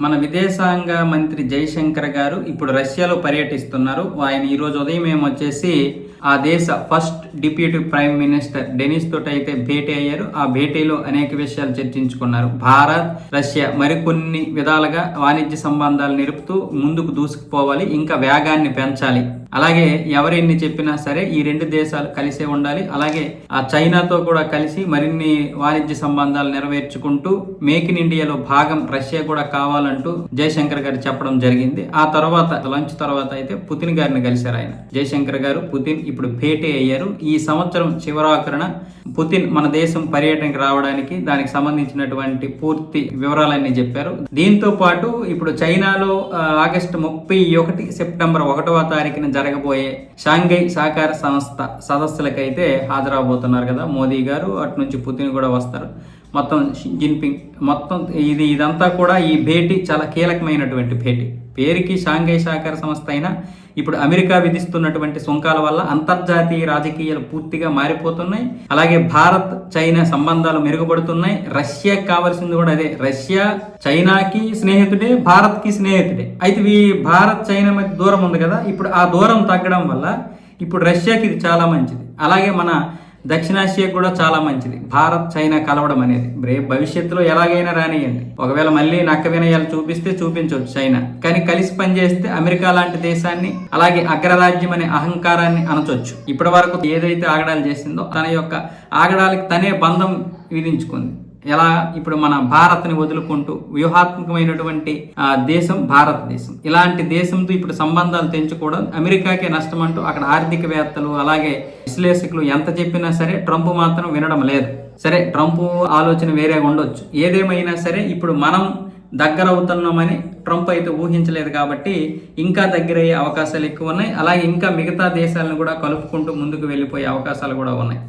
మన విదేశాంగ మంత్రి జైశంకర్ గారు ఇప్పుడు రష్యాలో పర్యటిస్తున్నారు. ఆయన ఈరోజు ఉదయం ఏమొచ్చేసి ఆ దేశ first deputy prime minister Denis తోట అయితే భేటీ అయ్యారు. ఆ భేటీలో అనేక విషయాలు చర్చించుకున్నారు. భారత్ రష్యా మరికొన్ని విధాలుగా వాణిజ్య సంబంధాలు నిలుపుతూ ముందుకు దూసుకుపోవాలి. ఇంకా వేగాన్ని పెంచాలి. అలాగే ఎవరెన్ని చెప్పినా సరే ఈ రెండు దేశాలు కలిసే ఉండాలి. అలాగే ఆ చైనాతో కూడా కలిసి మరిన్ని వాణిజ్య సంబంధాలు నెరవేర్చుకుంటూ మేక్ ఇన్ ఇండియాలో భాగం రష్యా కూడా కావాలంటూ జయశంకర్ గారు చెప్పడం జరిగింది. ఆ తర్వాత లంచ్ తర్వాత అయితే పుతిన్ గారిని కలిశారు ఆయన. జయశంకర్ గారు పుతిన్ ఇప్పుడు భేటీ అయ్యారు. ఈ సంవత్సరం చివరాఖరణ పుతిన్ మన దేశం పర్యటనకి రావడానికి దానికి సంబంధించినటువంటి పూర్తి వివరాలన్నీ చెప్పారు. దీంతో పాటు ఇప్పుడు చైనాలో ఆగస్టు ముప్పై ఒకటి సెప్టెంబర్ ఒకటవ తారీఖున జరగబోయే షాంఘై సహకార సంస్థ సదస్సులకైతే హాజరవబోతున్నారు కదా. మోదీ గారు అటు నుంచి పుతిన్ కూడా వస్తారు. మొత్తం జిన్పింగ్ మొత్తం ఇది ఇదంతా కూడా ఈ భేటీ చాలా కీలకమైనటువంటి భేటీ. పేరుకి షాంఘై సహకార సంస్థ అయినా ఇప్పుడు అమెరికా విధిస్తున్నటువంటి సుంకాల వల్ల అంతర్జాతీయ రాజకీయాలు పూర్తిగా మారిపోతున్నాయి. అలాగే భారత్ చైనా సంబంధాలు మెరుగుపడుతున్నాయి. రష్యాకి కావాల్సింది కూడా అదే. రష్యా చైనాకి స్నేహితుడే భారత్కి స్నేహితుడే. అయితే ఈ భారత్ చైనా మధ్య దూరం ఉంది కదా. ఇప్పుడు ఆ దూరం తగ్గడం వల్ల ఇప్పుడు రష్యాకి ఇది చాలా మంచిది. అలాగే మన దక్షిణాసియా కూడా చాలా మంచిది. భారత్ చైనా కలవడం అనేది. రేపు భవిష్యత్తులో ఎలాగైనా రానియండి ఒకవేళ మళ్ళీ నక్క వినయాలు చూపిస్తే చూపించవచ్చు చైనా. కానీ కలిసి పనిచేస్తే అమెరికా లాంటి దేశాన్ని అలాగే అగ్రరాజ్యం అనే అహంకారాన్ని అనచొచ్చు. ఇప్పటి వరకు ఏదైతే ఆగడాలు చేసిందో తన యొక్క ఆగడాలకి తనే బంధం విధించుకుంది. ఎలా ఇప్పుడు మన భారత్ని వదులుకుంటూ వ్యూహాత్మకమైనటువంటి ఆ, దేశం భారతదేశం. ఇలాంటి దేశంతో ఇప్పుడు సంబంధాలు తెంచుకోవడం అమెరికాకే నష్టం అంటూ అక్కడ ఆర్థికవేత్తలు అలాగే విశ్లేషకులు ఎంత చెప్పినా సరే ట్రంప్ మాత్రం వినడం లేదు. సరే ట్రంప్ ఆలోచన వేరే ఉండొచ్చు. ఏదేమైనా సరే ఇప్పుడు మనం దగ్గర అవుతున్నామని ట్రంప్ అయితే ఊహించలేదు కాబట్టి ఇంకా దగ్గర అయ్యే అవకాశాలు ఎక్కువ ఉన్నాయి. అలాగే ఇంకా మిగతా దేశాలను కూడా కలుపుకుంటూ ముందుకు వెళ్ళిపోయే అవకాశాలు కూడా ఉన్నాయి.